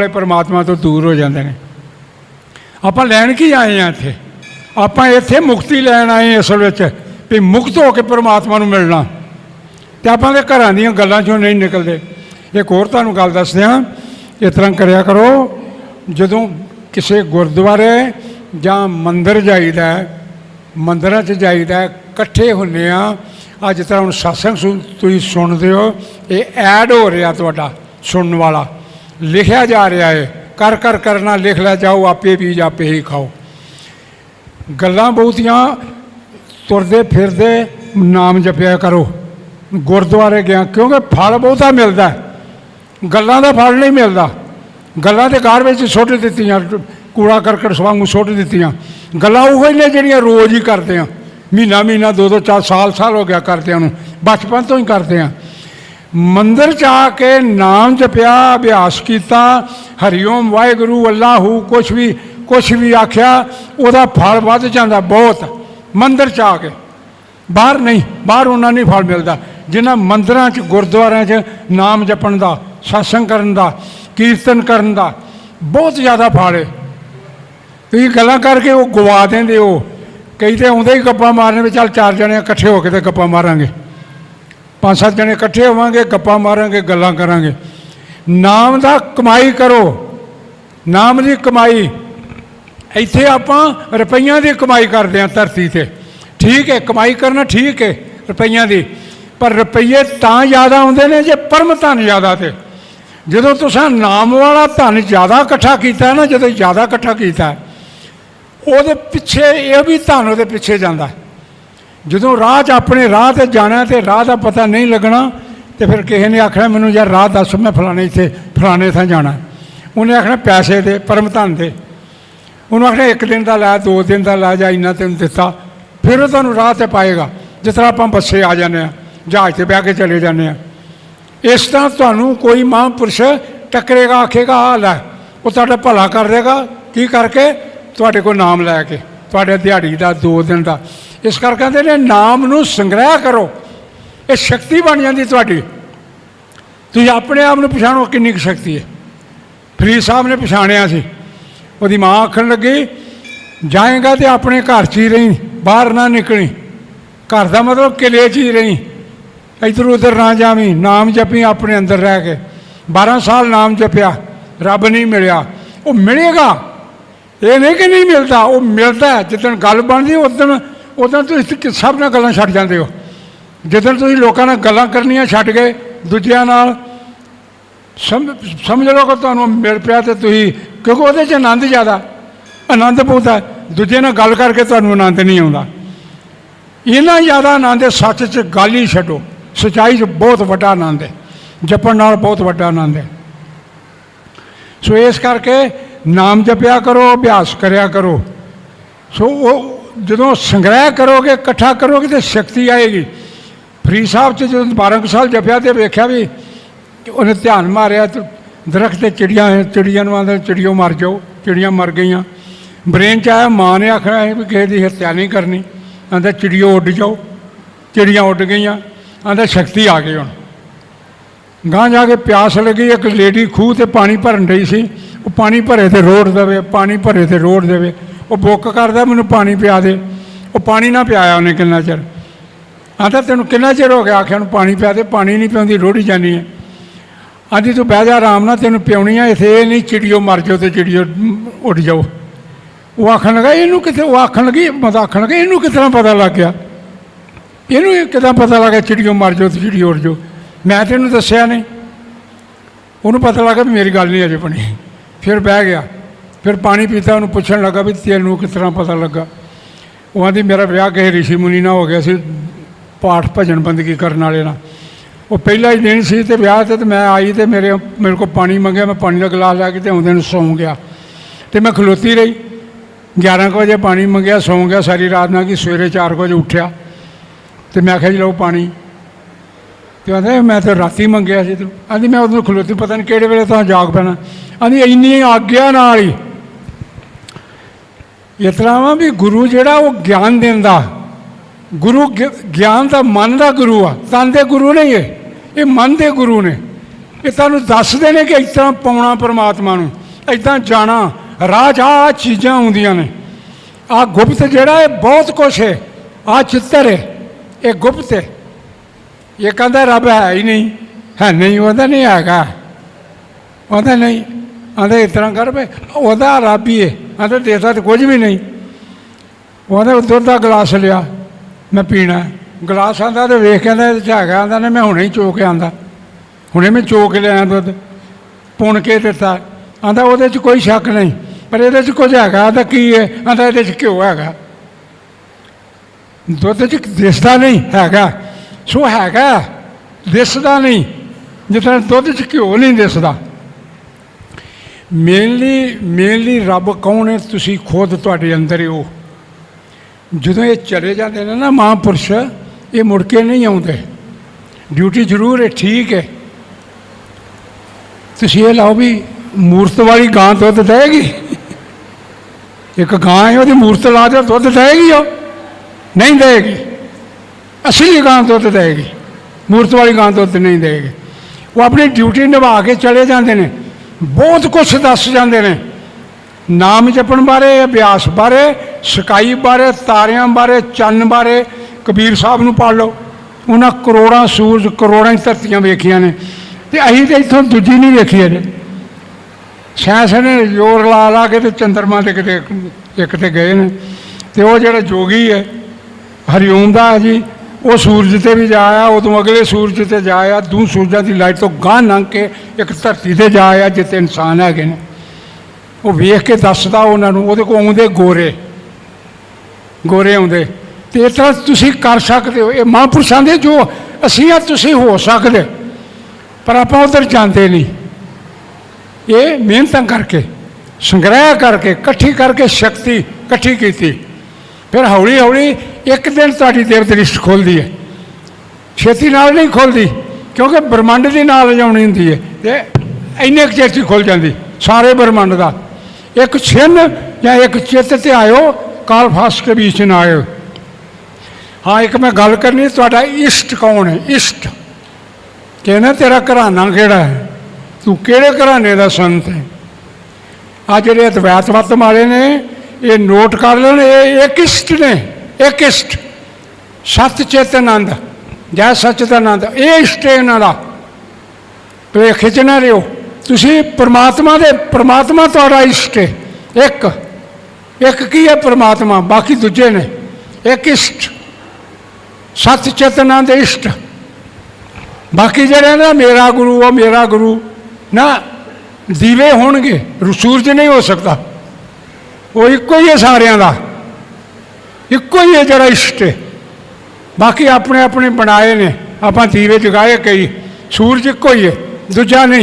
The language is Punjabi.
ਵਾਲੇ ਪਰਮਾਤਮਾ ਤੋਂ ਦੂਰ ਹੋ ਜਾਂਦੇ ਨੇ। ਆਪਾਂ ਲੈਣ ਕੀ ਆਏ ਆ ਇੱਥੇ? ਆਪਾਂ ਇੱਥੇ ਮੁਕਤੀ ਲੈਣ ਆਏ ਅਸਲ ਵਿੱਚ ਵੀ ਮੁਕਤ ਹੋ ਕੇ ਪਰਮਾਤਮਾ ਨੂੰ ਮਿਲਣਾ। ਤੇ ਆਪਾਂ ਦੇ ਘਰਾਂ ਦੀਆਂ ਗੱਲਾਂ ਚੋਂ ਨਹੀਂ ਨਿਕਲਦੇ। ਇੱਕ ਹੋਰ ਤੁਹਾਨੂੰ ਗੱਲ ਦੱਸਦੇ ਹਾਂ। ਇਸ ਤਰ੍ਹਾਂ ਕਰਿਆ ਕਰੋ ਜਦੋਂ ਕਿਸੇ ਗੁਰਦੁਆਰੇ ਜਾਂ ਮੰਦਿਰ ਜਾਈਦਾ ਹੈ, ਮੰਦਿਰਾਂ 'ਚ ਜਾਈਦਾ ਇਕੱਠੇ ਹੁੰਨੇ ਆ ਅੱਜ ਤਰ੍ਹਾਂ ਹੁਣ satsang ਤੁਸੀਂ ਸੁਣਦੇ ਹੋ ਇਹ ਐਡ ਹੋ ਰਿਹਾ ਤੁਹਾਡਾ ਸੁਣਨ ਵਾਲਾ। ਲਿਖਿਆ ਜਾ ਰਿਹਾ ਹੈ। ਕਰ ਕਰ ਕਰਨਾ ਲਿਖ ਲੈ, ਜਾਓ, ਆਪੇ ਬੀਜ, ਆਪੇ ਹੀ ਖਾਓ। ਗੱਲਾਂ ਬਹੁਤੀਆਂ ਤੁਰਦੇ ਫਿਰਦੇ ਨਾਮ ਜਪਿਆ ਕਰੋ। ਗੁਰਦੁਆਰੇ ਗਿਆ, ਕਿਉਂਕਿ ਫਲ ਬਹੁਤਾ ਮਿਲਦਾ। ਗੱਲਾਂ ਦਾ ਫਲ ਨਹੀਂ ਮਿਲਦਾ। ਗੱਲਾਂ ਦੇ ਘਰ ਵਿੱਚ ਸੁੱਟ ਦਿੱਤੀਆਂ, ਕੂੜਾ ਕਰਕਟ ਸਵਾਂਗੂ ਸੁੱਟ ਦਿੱਤੀਆਂ। ਗੱਲਾਂ ਉਹ ਹੀ ਨੇ ਜਿਹੜੀਆਂ ਰੋਜ਼ ਹੀ ਕਰਦੇ ਆ। ਮਹੀਨਾ ਮਹੀਨਾ, ਦੋ ਦੋ, ਚਾਰ ਸਾਲ ਸਾਲ ਹੋ ਗਿਆ ਕਰਦਿਆਂ ਨੂੰ। ਬਚਪਨ ਤੋਂ ਹੀ ਕਰਦੇ ਆ। ਮੰਦਰ ਚ ਆ ਕੇ ਨਾਮ ਜਪਿਆ, ਅਭਿਆਸ ਕੀਤਾ, ਹਰੀਓਮ ਵਾਹਿਗੁਰੂ, ਅੱਲਾਹੂ, ਕੁਛ ਵੀ ਕੁਛ ਵੀ ਆਖਿਆ, ਉਹਦਾ ਫਲ ਵੱਧ ਜਾਂਦਾ ਬਹੁਤ, ਮੰਦਰ ਚ ਆ ਕੇ। ਬਾਹਰ ਨਹੀਂ, ਬਾਹਰ ਉਹਨਾਂ ਨਹੀਂ ਫਲ ਮਿਲਦਾ। ਜਿਨ੍ਹਾਂ ਮੰਦਰਾਂ 'ਚ, ਗੁਰਦੁਆਰਿਆਂ 'ਚ ਨਾਮ ਜਪਣ ਦਾ, satsang ਕਰਨ ਦਾ, ਕੀਰਤਨ ਕਰਨ ਦਾ, ਬਹੁਤ ਜ਼ਿਆਦਾ ਫਲ ਹੈ ਤੁਸੀਂ ਗੱਲਾਂ ਕਰਕੇ ਉਹ ਗਵਾ ਦਿੰਦੇ ਹੋ। ਕਈ ਤੇ ਆਉਂਦੇ ਹੀ ਗੱਪਾਂ ਮਾਰਨ ਵੀ ਚੱਲ ਚਾਰ ਜਣੇ ਇਕੱਠੇ ਹੋ ਕੇ ਤੇ ਗੱਪਾਂ ਮਾਰਾਂਗੇ। ਪੰਜ ਸੱਤ ਜਣੇ ਇਕੱਠੇ ਹੋਵਾਂਗੇ, ਗੱਪਾਂ ਮਾਰਾਂਗੇ, ਗੱਲਾਂ ਕਰਾਂਗੇ। ਨਾਮ ਦਾ ਕਮਾਈ ਕਰੋ। ਨਾਮ ਦੀ ਕਮਾਈ। ਇੱਥੇ ਆਪਾਂ ਰੁਪਈਆਂ ਦੀ ਕਮਾਈ ਕਰਦੇ ਹਾਂ ਧਰਤੀ ਤੇ। ਠੀਕ ਹੈ, ਕਮਾਈ ਕਰਨਾ ਠੀਕ ਹੈ, ਰੁਪਈਆਂ ਦੀ। ਪਰ ਰੁਪਈਏ ਤਾਂ ਜ਼ਿਆਦਾ ਆਉਂਦੇ ਨੇ ਜੇ ਪਰਮ ਧਨ ਜ਼ਿਆਦਾ ਤੇ। ਜਦੋਂ ਤੁਸੀਂ ਨਾਮ ਵਾਲਾ ਧਨ ਜ਼ਿਆਦਾ ਇਕੱਠਾ ਕੀਤਾ ਨਾ, ਜਦੋਂ ਜ਼ਿਆਦਾ ਇਕੱਠਾ ਕੀਤਾ, ਉਹਦੇ ਪਿੱਛੇ ਇਹ ਵੀ ਧਨ ਉਹਦੇ ਪਿੱਛੇ ਜਾਂਦਾ। ਜਦੋਂ ਰਾਹ 'ਚ ਆਪਣੇ ਰਾਹ ਤੇ ਜਾਣਾ ਤੇ ਰਾਹ ਦਾ ਪਤਾ ਨਹੀਂ ਲੱਗਣਾ, ਤੇ ਫਿਰ ਕਿਸੇ ਨੇ ਆਖਣਾ, ਮੈਨੂੰ ਯਾਰ ਰਾਹ ਦੱਸ, ਮੈਂ ਫਲਾਣੇ ਇੱਥੇ, ਫਲਾਣੇ ਥਾਂ ਜਾਣਾ। ਉਹਨੇ ਆਖਣਾ, ਪੈਸੇ ਦੇ, ਪਰਮ ਧਨ ਦੇ। ਉਹਨੂੰ ਆਖਣਾ, ਇੱਕ ਦਿਨ ਦਾ ਲੈ, ਦੋ ਦਿਨ ਦਾ ਲੈ, ਜਾਂ ਇੰਨਾ ਤੈਨੂੰ ਦਿੱਤਾ। ਫਿਰ ਉਹ ਤੁਹਾਨੂੰ ਰਾਹ ਤੇ ਪਾਏਗਾ। ਜਿਸ ਤਰ੍ਹਾਂ ਆਪਾਂ ਬੱਸੇ ਆ ਜਾਂਦੇ ਆ ਜਹਾਜ਼ ਤੇ ਬਹਿ ਕੇ ਚਲੇ ਜਾਂਦੇ ਆ ਇਸ ਤਰ੍ਹਾਂ ਤੁਹਾਨੂੰ ਕੋਈ ਮਹਾਂਪੁਰਸ਼ ਟੱਕਰੇਗਾ, ਆਖੇਗਾ ਹਾਲ ਹੈ ਉਹ ਤੁਹਾਡਾ ਭਲਾ ਕਰ ਦੇਗਾ। ਕੀ ਕਰਕੇ? ਤੁਹਾਡੇ ਕੋਲ ਨਾਮ ਲੈ ਕੇ। ਤੁਹਾਡੇ ਦਿਹਾੜੀ ਦਾ, ਦੋ ਦਿਨ ਦਾ। ਇਸ ਕਰਕੇ ਕਹਿੰਦੇ ਨੇ, ਨਾਮ ਨੂੰ ਸੰਗ੍ਰਹਿ ਕਰੋ। ਇਹ ਸ਼ਕਤੀ ਬਣ ਜਾਂਦੀ ਤੁਹਾਡੀ। ਤੁਸੀਂ ਆਪਣੇ ਆਪ ਨੂੰ ਪਛਾਣੋ ਕਿੰਨੀ ਕੁ ਸ਼ਕਤੀ ਹੈ। ਫਰੀਦ ਸਾਹਿਬ ਨੇ ਪਛਾਣਿਆ ਸੀ। ਉਹਦੀ ਮਾਂ ਆਖਣ ਲੱਗੀ, ਜਾਏਗਾ ਤੇ ਆਪਣੇ ਘਰ 'ਚ ਹੀ ਰਹੀਂ, ਬਾਹਰ ਨਾ ਨਿਕਲੀ। ਘਰ ਦਾ ਮਤਲਬ ਕਿਲੇ 'ਚ ਹੀ ਰਹੀਂ। ਇੱਧਰ ਉੱਧਰ ਨਾ ਜਾਵੀਂ, ਨਾਮ ਜਪੀ ਆਪਣੇ ਅੰਦਰ ਰਹਿ ਕੇ। 12 ਸਾਲ ਨਾਮ ਜਪਿਆ, ਰੱਬ ਨਹੀਂ ਮਿਲਿਆ। ਉਹ ਮਿਲੇਗਾ। ਇਹ ਨਹੀਂ ਕਿ ਨਹੀਂ ਮਿਲਦਾ, ਉਹ ਮਿਲਦਾ ਜਿੱਦਣ ਗੱਲ ਬਣਦੀ ਉਦੋਂ ਉਦੋਂ ਤੁਸੀਂ ਸਭ ਨਾਲ ਗੱਲਾਂ ਛੱਡ ਜਾਂਦੇ ਹੋ? ਜਿੱਦਣ ਤੁਸੀਂ ਲੋਕਾਂ ਨਾਲ ਗੱਲਾਂ ਕਰਨੀਆਂ ਛੱਡ ਗਏ, ਦੂਜਿਆਂ ਨਾਲ ਸਮਝ ਸਮਝ ਲਓ ਕਿ ਤੁਹਾਨੂੰ ਮਿਲ ਪਿਆ ਤੇ ਤੁਸੀਂ, ਕਿਉਂਕਿ ਉਹਦੇ 'ਚ ਆਨੰਦ ਜ਼ਿਆਦਾ। ਆਨੰਦ ਬਹੁਤ ਹੈ। ਦੂਜੇ ਨਾਲ ਗੱਲ ਕਰਕੇ ਤੁਹਾਨੂੰ ਆਨੰਦ ਨਹੀਂ ਆਉਂਦਾ। ਇਹਨਾਂ ਜ਼ਿਆਦਾ ਆਨੰਦ ਹੈ, ਸੱਚ 'ਚ ਗੱਲ ਹੀ ਛੱਡੋ। ਸਚਾਈ 'ਚ ਬਹੁਤ ਵੱਡਾ ਆਨੰਦ ਹੈ। ਜਪਣ ਨਾਲ ਬਹੁਤ ਵੱਡਾ ਆਨੰਦ ਹੈ। ਸੋ ਇਸ ਕਰਕੇ ਨਾਮ ਜਪਿਆ ਕਰੋ, ਅਭਿਆਸ ਕਰਿਆ ਕਰੋ। ਸੋ ਉਹ ਜਦੋਂ ਸੰਗ੍ਰਹਿ ਕਰੋਗੇ, ਇਕੱਠਾ ਕਰੋਗੇ ਤੇ ਸ਼ਕਤੀ ਆਏਗੀ। ਫਰੀਦ ਸਾਹਿਬ 'ਚ ਜਦੋਂ 12 ਕੁ ਸਾਲ ਜਪਿਆ ਤੇ ਵੇਖਿਆ ਵੀ ਉਹਨੇ ਧਿਆਨ ਮਾਰਿਆ ਤੇ ਦਰਖਤ ਤੇ ਚਿੜੀਆਂ ਚਿੜੀਆਂ ਨੂੰ ਆਂਦੇ ਚਿੜੀਓ ਮਰ ਜਾਓ, ਚਿੜੀਆਂ ਮਰ ਗਈਆਂ। ਬ੍ਰੇਨ 'ਚ ਆਇਆ, ਮਾਂ ਨੇ ਆਖਿਆ ਵੀ ਕਿਸੇ ਦੀ ਹੱਤਿਆ ਨਹੀਂ ਕਰਨੀ। ਆਂਦਾ ਚਿੜੀਓ ਉੱਡ ਜਾਓ, ਚਿੜੀਆਂ ਉੱਡ ਗਈਆਂ। ਆਂਦਾ ਸ਼ਕਤੀ ਆ ਗਈ ਹੁਣ। ਗਾਂ ਜਾ ਕੇ ਪਿਆਸ ਲੱਗੀ, ਇੱਕ ਲੇਡੀ ਖੂਹ ਤੇ ਪਾਣੀ ਭਰਨ ਡਈ ਸੀ। ਉਹ ਪਾਣੀ ਭਰੇ ਤੇ ਰੋੜ ਦੇਵੇ, ਪਾਣੀ ਭਰੇ ਤੇ ਰੋੜ ਦੇਵੇ। ਉਹ ਬੁੱਕ ਕਰਦਾ, ਮੈਨੂੰ ਪਾਣੀ ਪਿਆ ਦੇ। ਉਹ ਪਾਣੀ ਨਾ ਪਿਆਇਆ ਉਹਨੇ ਕਿੰਨਾ ਚਿਰ। ਆਂਦਾ ਤੈਨੂੰ ਕਿੰਨਾ ਚਿਰ ਹੋ ਗਿਆ? ਆਖਿਆ ਨੂੰ ਪਾਣੀ ਪਿਆ ਦੇ, ਪਾਣੀ ਨਹੀਂ ਪਿਆਉਂਦੀ ਰੋੜੀ ਜਾਨੀ ਹੈ। ਆਂਦੀ ਤੂੰ ਬਹਿ ਜਾ, ਆਰਾਮ ਨਾਲ, ਤੈਨੂੰ ਪਿਉਣੀ ਆ, ਇਥੇ ਇਹ ਨਹੀਂ ਚਿੜੀਓ ਮਰ ਜਾਓ ਤੇ ਚਿੜੀਓ ਉੱਡ ਜਾਓ। ਉਹ ਆਖਣ ਲੱਗਾ, ਇਹਨੂੰ ਕਿਤੇ ਉਹ ਆਖਣ ਲੱਗੀ ਮਤ ਆਖਣ ਲੱਗਾ, ਇਹਨੂੰ ਕਿਸ ਤਰ੍ਹਾਂ ਪਤਾ ਲੱਗ ਗਿਆ? ਇਹਨੂੰ ਇਹ ਕਿਦਾਂ ਪਤਾ ਲੱਗਾ ਚਿੜੀਓ ਮਰ ਜਾਓ ਤੇ ਚਿੜੀ ਉੱਡ ਜਾਓ? ਮੈਂ ਤੈਨੂੰ ਦੱਸਿਆ ਨਹੀਂ। ਉਹਨੂੰ ਪਤਾ ਲੱਗਾ ਵੀ ਮੇਰੀ ਗੱਲ ਨਹੀਂ ਅਜੇ ਬਣੀ। ਫਿਰ ਬਹਿ ਗਿਆ। ਫਿਰ ਪਾਣੀ ਪੀਤਾ, ਉਹਨੂੰ ਪੁੱਛਣ ਲੱਗਾ ਵੀ ਤੈਨੂੰ ਕਿਸ ਤਰ੍ਹਾਂ ਪਤਾ ਲੱਗਾ। ਉਹ ਆਂਦੀ, ਮੇਰਾ ਵਿਆਹ ਕਿਸੇ ਰਿਸ਼ੀ ਮੁਨੀ ਨਾਲ ਹੋ ਗਿਆ ਸੀ, ਪਾਠ ਭਜਨ ਬੰਦਗੀ ਕਰਨ ਵਾਲੇ ਨਾਲ। ਉਹ ਪਹਿਲਾ ਹੀ ਦਿਨ ਸੀ ਤੇ ਵਿਆਹ ਤੇ ਤੇ ਮੈਂ ਆਈ ਤੇ ਮੇਰੇ ਮੇਰੇ ਕੋਲ ਪਾਣੀ ਮੰਗਿਆ, ਮੈਂ ਪਾਣੀ ਦਾ ਗਲਾਸ ਲੈ ਕੇ ਤੇ ਆਉਂਦੇ ਨੂੰ ਸੌਂ ਗਿਆ। ਤੇ ਮੈਂ ਖਲੋਤੀ ਰਹੀ। 11 ਕੁ ਵਜੇ ਪਾਣੀ ਮੰਗਿਆ, ਸੌਂ ਗਿਆ। ਸਾਰੀ ਰਾਤ ਨਾਲ ਕਿ ਸਵੇਰੇ 4 ਵਜੇ ਉੱਠਿਆ। ਤੇ ਮੈਂ ਆਖਿਆ ਜੀ, ਲਓ ਪਾਣੀ। ਤੇ ਕਹਿੰਦਾ ਮੈਂ ਤਾਂ ਰਾਤੀ ਮੰਗਿਆ ਸੀ। ਤੂੰ ਆਂਦੀ, ਮੈਂ ਉਦੋਂ ਖਲੋਤੀ, ਪਤਾ ਨਹੀਂ ਕਿਹੜੇ ਵੇਲੇ ਤਾਂ ਜਾਗ ਪੈਣਾ। ਆਂਦੀ ਇੰਨੀ ਆਗਿਆ ਨਾਲ ਹੀ। ਇਸ ਤਰ੍ਹਾਂ ਵਾ ਵੀ ਗੁਰੂ ਜਿਹੜਾ ਉਹ ਗਿਆਨ ਦਿੰਦਾ। ਗੁਰੂ ਗਿਆਨ ਦਾ ਮਨ ਦਾ ਗੁਰੂ ਆ, ਤਨ ਦੇ ਗੁਰੂ ਨਹੀਂ ਇਹ। ਇਹ ਮਨ ਦੇ ਗੁਰੂ ਨੇ। ਇਹ ਤੁਹਾਨੂੰ ਦੱਸਦੇ ਨੇ ਕਿ ਇਸ ਤਰ੍ਹਾਂ ਪਾਉਣਾ ਪਰਮਾਤਮਾ ਨੂੰ। ਇਦਾਂ ਜਾਣਾ, ਰਾਹ 'ਚ ਆਹ ਚੀਜ਼ਾਂ ਹੁੰਦੀਆਂ ਨੇ। ਆ ਗੁਪਤ ਜਿਹੜਾ ਇਹ ਬਹੁਤ ਕੁਛ ਹੈ ਆ ਚਿੱਤਰ ਹੈ, ਇਹ ਗੁਪਤ ਹੈ। ਇਹ ਕਹਿੰਦਾ, ਰੱਬ ਹੈ ਹੀ ਨਹੀਂ। ਹੈ ਨਹੀਂ ਉਹਦਾ ਨਹੀਂ ਹੈਗਾ। ਉਹਦਾ ਨਹੀਂ। ਆਂਦਾ ਇਸ ਤਰ੍ਹਾਂ ਕਰ ਵੇ ਉਹਦਾ ਰੱਬ ਹੀ ਹੈ ਆਂਦਾ ਦੇਦਾ ਤੇ ਕੁਝ ਵੀ ਨਹੀਂ। ਉਹਨੇ ਦੁੱਧ ਦਾ ਗਲਾਸ ਲਿਆ, ਮੈਂ ਪੀਣਾ। ਗਲਾਸ ਆਂਦਾ ਤੇ ਵੇਖ ਕਹਿੰਦਾ ਇਹ 'ਚ ਹੈਗਾ ਆਂਦਾ ਨੇ ਮੈਂ ਹੁਣੇ ਹੀ ਚੋ ਕੇ ਆਂਦਾ ਹੁਣੇ ਮੈਂ ਚੋ ਕੇ ਲਿਆ ਦੁੱਧ, ਪੁਣ ਕੇ ਦਿੱਤਾ। ਆਂਦਾ ਉਹਦੇ 'ਚ ਕੋਈ ਸ਼ੱਕ ਨਹੀਂ, ਪਰ ਇਹਦੇ 'ਚ ਕੁਝ ਹੈਗਾ ਤਾਂ ਕੀ ਹੈ ਆਂਦਾ ਇਹਦੇ 'ਚ ਘਿਓ ਹੈਗਾ। ਦੁੱਧ 'ਚ ਦਿਸਦਾ ਨਹੀਂ ਹੈਗਾ। ਸੋ ਹੈਗਾ, ਦਿਸਦਾ ਨਹੀਂ। ਜਿਸ ਤਰ੍ਹਾਂ ਦੁੱਧ 'ਚ ਘਿਓ ਨਹੀਂ ਦਿਸਦਾ। ਮੇਨਲੀ ਮੇਨਲੀ ਰੱਬ ਕੌਣ ਹੈ? ਤੁਸੀਂ ਖੁਦ ਤੁਹਾਡੇ ਅੰਦਰ ਹੀ ਹੋ। ਜਦੋਂ ਇਹ ਚਲੇ ਜਾਂਦੇ ਨੇ ਨਾ ਮਹਾਂਪੁਰਸ਼, ਇਹ ਮੁੜ ਕੇ ਨਹੀਂ ਆਉਂਦੇ। ਡਿਊਟੀ ਜ਼ਰੂਰ ਹੈ, ਠੀਕ ਹੈ। ਤੁਸੀਂ ਇਹ ਲਾਓ ਵੀ ਮੂਰਤ ਵਾਲੀ ਗਾਂ ਦੁੱਧ ਦੇਗੀ। ਇੱਕ ਗਾਂ ਹੈ, ਉਹਦੀ ਮੂਰਤ ਲਾ ਦਿਓ, ਦੁੱਧ ਦੇਗੀ ਉਹ। ਨਹੀਂ ਦੇਗੀ। ਅਸਲੀ ਗਾਂ ਦੁੱਧ ਦੇਗੀ। ਮੂਰਤ ਵਾਲੀ ਗਾਂ ਦੁੱਧ ਨਹੀਂ ਦੇਗੀ। ਉਹ ਆਪਣੀ ਡਿਊਟੀ ਨਿਭਾ ਕੇ ਚਲੇ ਜਾਂਦੇ ਨੇ। ਬਹੁਤ ਕੁਝ ਦੱਸ ਜਾਂਦੇ ਨੇ। ਨਾਮ ਜਪਣ ਬਾਰੇ, ਅਭਿਆਸ ਬਾਰੇ, ਸਕਾਈ ਬਾਰੇ, ਤਾਰਿਆਂ ਬਾਰੇ, ਚੰਨ ਬਾਰੇ ਕਬੀਰ ਸਾਹਿਬ ਨੂੰ ਪੜ੍ਹ ਲਓ। ਉਹਨਾਂ ਕਰੋੜਾਂ ਸੂਰਜ, ਕਰੋੜਾਂ ਹੀ ਧਰਤੀਆਂ ਵੇਖੀਆਂ ਨੇ। ਤੇ ਅਸੀਂ ਤੇ ਇੱਥੋਂ ਦੂਜੀ ਨਹੀਂ ਵੇਖੀ ਅਜੇ। ਸਾਇੰਸ ਨੇ ਜ਼ੋਰ ਲਾ ਲਾ ਕੇ ਤੇ ਚੰਦਰਮਾ ਤੇ ਕਿਤੇ ਇੱਕ ਤੇ ਗਏ ਨੇ। ਤੇ ਉਹ ਜਿਹੜਾ ਜੋਗੀ ਹੈ, ਹਰੀਓਮ ਦਾ ਹੈ ਜੀ ਉਹ ਸੂਰਜ ਤੇ ਵੀ ਜਾ ਆਇਆ ਉਦੋਂ ਅਗਲੇ ਸੂਰਜ ਤੇ ਜਾ ਆਇਆ ਦੂ ਸੂਰਜਾਂ ਦੀ ਲਾਈਟ ਤੋਂ ਗਾਂਹ ਲੰਘ ਕੇ ਇੱਕ ਧਰਤੀ ਤੇ ਜਾ ਆਇਆ ਜਿੱਥੇ ਇਨਸਾਨ ਹੈਗੇ ਨੇ। ਉਹ ਵੇਖ ਕੇ ਦੱਸਦਾ ਉਹਨਾਂ ਨੂੰ, ਉਹਦੇ ਕੋਲ ਆਉਂਦੇ ਗੋਰੇ। ਗੋਰੇ ਆਉਂਦੇ। ਤੇ ਇਸ ਤਰ੍ਹਾਂ ਤੁਸੀਂ ਕਰ ਸਕਦੇ ਹੋ। ਇਹ ਮਹਾਂਪੁਰਸ਼ਾਂ ਦੇ ਜੋ ਅਸੀਂ ਆ ਤੁਸੀਂ ਹੋ ਸਕਦੇ, ਪਰ ਆਪਾਂ ਉਧਰ ਜਾਂਦੇ ਨਹੀਂ। ਇਹ ਮਿਹਨਤਾਂ ਕਰਕੇ, ਸੰਗ੍ਰਹਿ ਕਰਕੇ, ਇਕੱਠੀ ਕਰਕੇ ਸ਼ਕਤੀ ਇਕੱਠੀ ਕੀਤੀ। ਫਿਰ ਹੌਲੀ ਹੌਲੀ ਇੱਕ ਦਿਨ ਤੁਹਾਡੀ ਦੇਵ ਦ੍ਰਿਸ਼ਟ ਖੋਲਦੀ ਹੈ। ਛੇਤੀ ਨਾਲ ਨਹੀਂ ਖੋਲਦੀ, ਕਿਉਂਕਿ ਬ੍ਰਹਮੰਡ ਦੀ ਨਾਲ ਜਾਣੀ ਹੁੰਦੀ ਹੈ ਤੇ ਇੰਨੇ ਕੁ ਚਿਰ 'ਚ ਖੁੱਲ ਜਾਂਦੀ, ਸਾਰੇ ਬ੍ਰਹਮੰਡ ਦਾ। ਇੱਕ ਛਿੰਨ ਜਾਂ ਇੱਕ ਚਿੱਤ ਤੇ ਆਇਓ, ਕਾਲ ਫਾਸ ਕੇ ਵਿੱਚ ਨਾ ਆਇਓ। ਹਾਂ, ਇੱਕ ਮੈਂ ਗੱਲ ਕਰਨੀ, ਤੁਹਾਡਾ ਇਸ਼ਟ ਕੌਣ ਹੈ? ਇਸ਼ਟ। ਕਹਿੰਦਾ, ਤੇਰਾ ਘਰਾਣਾ ਕਿਹੜਾ ਹੈ? ਤੂੰ ਕਿਹੜੇ ਘਰਾਣੇ ਦਾ ਸੰਤ ਹੈ? ਆ ਜਿਹੜੇ ਅਦਵੈਤ ਮਤ ਵਾਲੇ ਨੇ, ਇਹ ਨੋਟ ਕਰ ਲੈਣ, ਇਹ ਇੱਕ ਇਸ਼ਟ ਨੇ। ਇੱਕ ਇਸ਼ਟ ਸਤ ਚੇਤ ਆਨੰਦ ਜੈ ਸਚਿਦਾਨੰਦ, ਇਹ ਇਸ਼ਟ ਹੈ ਇਹਨਾਂ ਦਾ। ਭੁਲੇਖੇ 'ਚ ਨਾ ਰਿਓ ਤੁਸੀਂ ਪ੍ਰਮਾਤਮਾ ਦੇ, ਪ੍ਰਮਾਤਮਾ ਤੁਹਾਡਾ ਇਸ਼ਟ ਹੈ। ਇੱਕ ਇੱਕ ਕੀ ਹੈ ਪ੍ਰਮਾਤਮਾ? ਬਾਕੀ ਦੂਜੇ ਨੇ। ਇੱਕ ਇਸ਼ਟ। ਸਤ ਚੇਤਨੰਦ ਇਸ਼ਟ। ਬਾਕੀ ਜਿਹੜੇ ਨਾ ਮੇਰਾ ਗੁਰੂ ਉਹ ਮੇਰਾ ਗੁਰੂ। ਨਾ, ਦੀਵੇ ਹੋਣਗੇ। ਰੂ- ਸੂਰਜ ਨਹੀਂ ਹੋ ਸਕਦਾ। ਉਹ ਇੱਕੋ ਹੀ ਹੈ ਸਾਰਿਆਂ ਦਾ। ਇੱਕੋ ਹੀ ਹੈ ਜਿਹੜਾ ਇਸ਼ਟ ਹੈ ਬਾਕੀ ਆਪਣੇ ਆਪਣੇ ਬਣਾਏ ਨੇ। ਆਪਾਂ ਦੀਵੇ ਜਗਾਏ ਕਈ। ਸੂਰਜ ਇੱਕੋ ਹੀ ਹੈ, ਦੂਜਾ ਨਹੀਂ।